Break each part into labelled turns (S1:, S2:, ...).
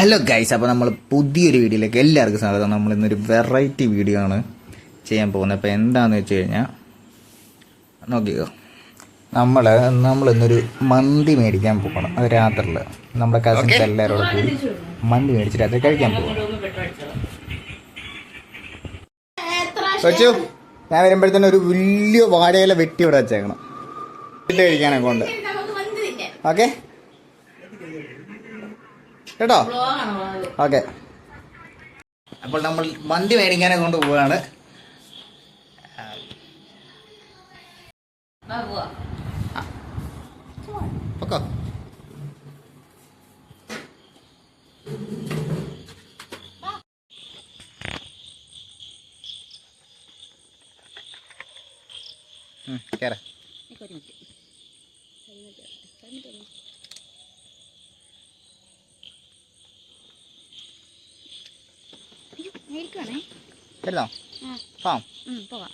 S1: Hello guys അപ്പോൾ നമ്മൾ പുതിയൊരു വീഡിയോയിലേക്ക് എല്ലാവർക്കും സ്വാഗതം. നമ്മൾ ഇന്നൊരു വെറൈറ്റി വീഡിയോ ആണ് ചെയ്യാൻ പോകുന്നത്. അപ്പോൾ എന്താണെന്ന് വെച്ച് കഴിഞ്ഞാൽ നോക്കിക്കോ. നമ്മൾ നമ്മൾ ഇന്നൊരു മന്തി മേടിക്കാൻ പോകണം അത് രാത്രിയിൽ നമ്മുടെ കസിൻസ് എല്ലാവരോടും കൂടി മന്തി മേടിച്ചിട്ട് അത് കഴിക്കാൻ പോകണം സച്ചു ഞാൻ വരുമ്പോഴത്തേനും ഒരു വലിയ വാഴയില വെട്ടി ഇവിടെ വെച്ചേക്കണം. കഴിക്കാനൊക്കെ ഉണ്ട്. ഓക്കെ കേട്ടോ? ഓക്കെ. അപ്പോൾ നമ്മൾ മന്തി മേടിക്കാനെ കൊണ്ട് പോവാണ്. പൊക്കോ. ഉം, കേറ്.
S2: മേടിക്കുവാണേ
S1: വരുന്നോ പോവാം
S2: പോവാം.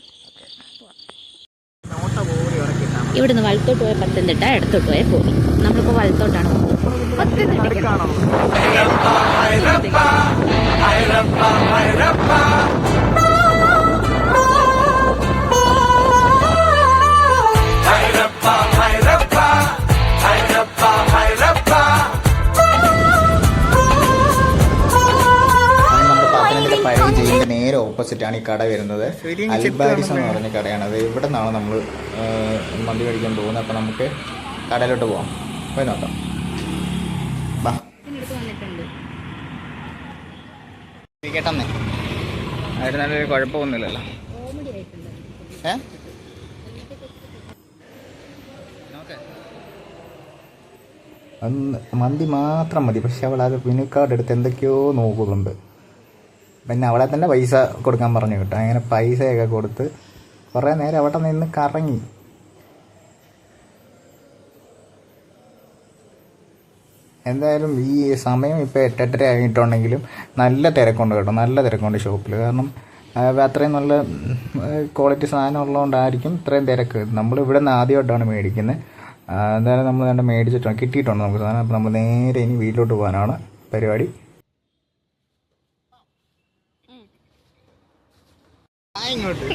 S2: ഇവിടുന്ന് വലത്തോട്ട് പോയ പത്തനംതിട്ട ഇടത്തോട്ട് പോയ പോയി നമ്മളിപ്പോ വലത്തോട്ടാണ് പോകുന്നത്.
S1: നേരെ ഓപ്പോസിറ്റ് ആണ് ഈ കട വരുന്നത്. അൽബാരിസ് എന്ന് പറഞ്ഞ കടയാണ്. അത് ഇവിടെ നിന്നാണ് നമ്മൾ മന്തി കഴിക്കാൻ പോകുന്നത്. അപ്പോൾ നമുക്ക് കടയിലോട്ട് പോവാം. പോയി നോക്കാം. കേട്ടെന്നേ? അതിന് നല്ലൊരു കുഴപ്പമൊന്നുമില്ലല്ലോ. ഏ? മന്തി മാത്രം മതി. പക്ഷെ അവൾ അത് പിന്നിക്കാർഡ് എടുത്ത് എന്തൊക്കെയോ നോക്കുന്നുണ്ട്. പിന്നെ അവളെ തന്നെ പൈസ കൊടുക്കാൻ പറഞ്ഞു കേട്ടോ. അങ്ങനെ പൈസയൊക്കെ കൊടുത്ത് കുറേ നേരം അവിടെ നിന്ന് കറങ്ങി. എന്തായാലും ഈ സമയം ഇപ്പോൾ എട്ടെട്ടര ആയിട്ടുണ്ടെങ്കിലും നല്ല തിരക്കുണ്ട് കേട്ടോ. നല്ല തിരക്കുണ്ട് ഷോപ്പിൽ. കാരണം അത്രയും നല്ല ക്വാളിറ്റി സാധനം ഉള്ളതുകൊണ്ടായിരിക്കും ഇത്രയും തിരക്ക്. നമ്മൾ ഇവിടെ നിന്ന് ആദ്യമായിട്ടാണ് മേടിക്കുന്നത്. എന്തായാലും നമ്മൾ തന്നെ മേടിച്ചിട്ടുണ്ട്. കിട്ടിയിട്ടുണ്ട് നമുക്ക് സാധനം. അപ്പോൾ നമ്മൾ നേരെ ഇനി വീട്ടിലോട്ട് പോകാനാണ് പരിപാടി. ഇങ്ങോട്ട്.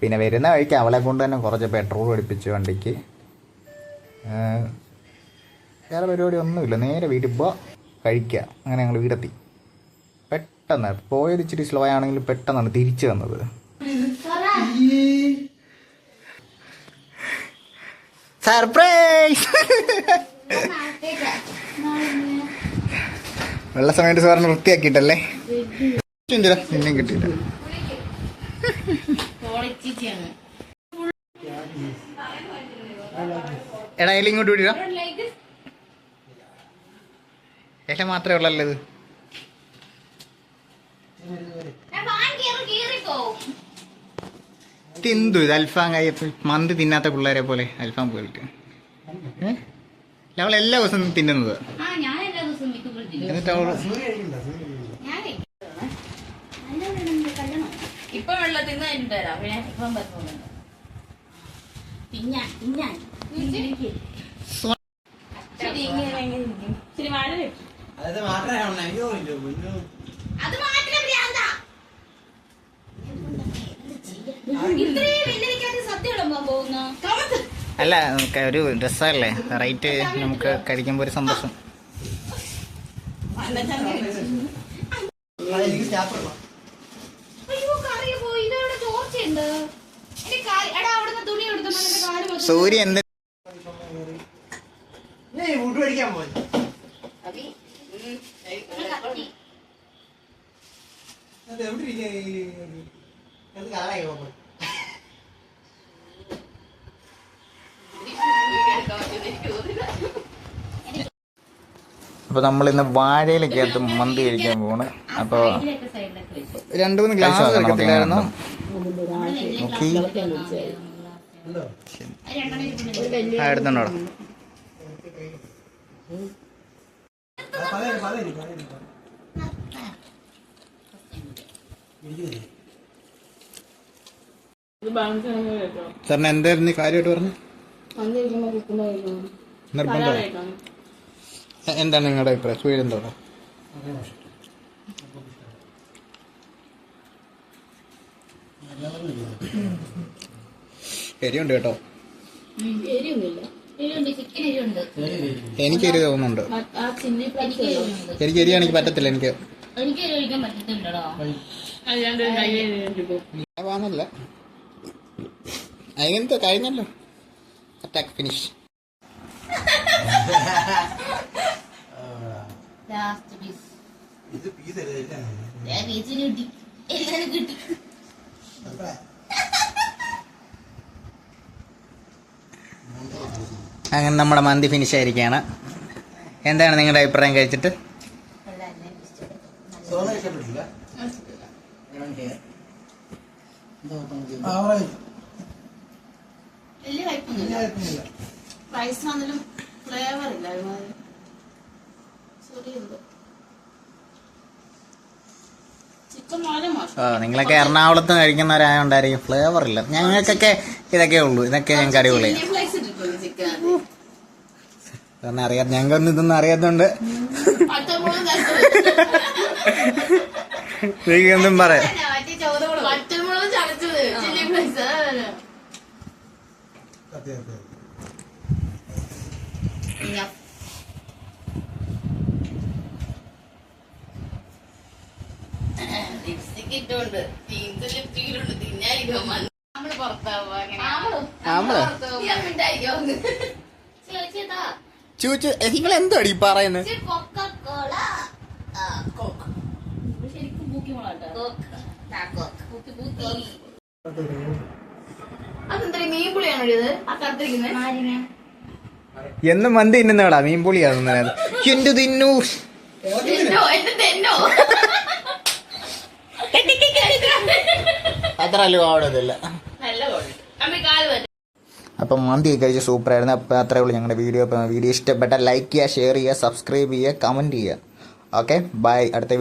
S1: പിന്നെ വരുന്ന വഴിക്ക് അവളെ കൊണ്ട് തന്നെ കുറച്ച് പെട്രോൾ അടിപ്പിച്ച് വണ്ടിക്ക്. വേറെ പരിപാടി ഒന്നുമില്ല. നേരെ വീട്ടിൽ പോ. കഴിക്കുക അങ്ങനെ ഞങ്ങൾ വീടെത്തി. പെട്ടെന്ന് പോയത് ഇച്ചിരി സ്ലോ ആണെങ്കിലും പെട്ടെന്നാണ് തിരിച്ചു വന്നത്. സർപ്രൈസ്. വെള്ള സമയത്ത് സാറിന് വൃത്തിയാക്കിയിട്ടല്ലേ? നിന്നെ നിന്നെയും കിട്ടിയില്ല. എടാ ഇല ഇങ്ങോട്ട് വിടിടാ. ഇല മാത്രമേ ഉള്ളല്ലോ ഇത്? തിന്തു ഇത് അൽഫാം കയ്യപ്പ് മന്തി തിന്നാത്ത പിള്ളേരെ പോലെ അൽഫാം പോയിട്ട്. അവളെ അവൾ എല്ലാ ദിവസവും തിന്നുന്നത്.
S2: ആ ഞാൻ എല്ലാ ദിവസവും മിക്കപ്പോഴും തിന്നും.
S1: എന്നിട്ട് അവൾ
S2: ഇപ്പൊ തരാം പിന്നെ പറ്റുന്നുണ്ട് തിന്നാൻ തിന്നാൻ. ഇങ്ങനെ. ഇച്ചിരി വാഴ
S3: മാത്രമേ
S2: അത്
S1: അല്ല നമുക്ക് ഒരു ഡ്രസ്സല്ലേ റൈറ്റ് നമുക്ക് കഴിക്കുമ്പോൾ ഒരു സന്തോഷം
S3: സൂര്യ എന്ത്
S2: അയ്യോ കറി പോയി ഇതവിടെ ചോർച്ചയുണ്ട് എന്റെ കാൽ എടാ അവിടുന്ന് തുണി എടുത്തോ എന്റെ കാൽ മൊത്തം
S1: സൂര്യ എന്ത്
S3: നീ ഫുഡ് മേടിക്കാൻ പോയി
S2: അബി, ഉം, ഒരു കത്തി.
S3: അത് എവിടെ ഇരിക്കാ ഈ അത് കളറായി പോകും
S1: അപ്പോൾ നമ്മളിന്ന് വാഴയിലേക്ക് വാഴയിലേക്കകത്ത് മന്തി കഴിക്കാൻ പോവാണ്. അപ്പോൾ
S2: രണ്ടു സൈഡിലൊക്കെ വെച്ചു.
S1: രണ്ട് മൂന്ന് ഗ്ലാസ് എടുക്കത്തില്ലായിരുന്നു എടുത്തുണ്ടോ സാറിന് എന്തായിരുന്നു കാര്യമായിട്ട് പറഞ്ഞു
S2: വന്നിരിക്കുമ്പോൾ കുക്കുന്ന കഴിക്കണം
S1: നിർബന്ധം എന്താണ് നിങ്ങളുടെ അഭിപ്രായം?
S3: സുഖം എന്താണ്
S1: എരിയുണ്ട് കേട്ടോ. എനിക്ക് എരി തോന്നുന്നുണ്ട്.
S4: എനിക്ക്
S1: എരിയാണെങ്കിൽ പറ്റത്തില്ല എനിക്ക്. വാങ്ങല്ല അതിനെന്തോ കഴിഞ്ഞല്ലോ? അറ്റാക്ക് ഫിനിഷ്
S3: ആ,
S4: ലാസ്റ്റ് പീസ്
S3: ഇത് പീസ് അല്ലേ?
S4: പീസിന് കിട്ടി. എല്ലാരും കിട്ടി.
S3: അപ്പഴേ
S1: അങ്ങനെ നമ്മുടെ മന്തി ഫിനിഷ് ആയിരിക്കുകയാണ്. എന്താണ് നിങ്ങളുടെ അഭിപ്രായം കഴിച്ചിട്ട്
S3: സോന ഇഷ്ടപ്പെട്ടില്ല ആ, പറയ്.
S2: ഫ്ലേവർ ഇല്ല ഒരുമാതിരി.
S1: നിങ്ങളൊക്കെ എറണാകുളത്ത് കഴിക്കുന്നവരായോണ്ടായിരിക്കും ഫ്ലേവർ ഇല്ല. ഞങ്ങൾക്കൊക്കെ ഇതൊക്കെ ഉള്ളൂ. ഇതൊക്കെ ഞങ്ങൾക്ക് കാരണം അറിയാം ഞങ്ങൾക്കൊന്നും ഇതൊന്നും അറിയാത്തോണ്ട്. നീ എന്തും പറയാം
S2: അതെ
S3: സത്യം.
S2: ലിപ്സ്റ്റിക് ഇട്ടുണ്ട് ജീൻസ് ലിപ്സ്റ്റിക്കിലുണ്ട് തിന്നായിരിക്കും നമ്മൾ പുറത്താവുക
S1: ചൂച്ചു നിങ്ങൾ എന്തോടി ഈ പറയുന്നത്
S2: ശരിക്കും അതെന്താ മീൻ പുളിയാണോ ഇത്? ആ കറുത്തിരിക്കുന്നത്?
S4: ആരിനെ
S1: എന്നും മന്തി തിന്നുന്നവളാ മീൻ എന്റെ എന്ത് തിന്നു? അത്ര അലുവാടതില്ല
S2: നല്ല മന്തി കഴിച്ച സൂപ്പർ ആയിരുന്നു
S1: അപ്പം മന്തി കഴിച്ച് സൂപ്പറായിരുന്നു. അപ്പോൾ അത്രേ ഉള്ളൂ ഞങ്ങളുടെ വീഡിയോ. വീഡിയോ ഇഷ്ടപ്പെട്ട ലൈക്ക് ചെയ്യുക ഷെയർ ചെയ്യുക സബ്സ്ക്രൈബ് ചെയ്യുക കമന്റ് ചെയ്യുക. ഓക്കെ ബൈ അടുത്ത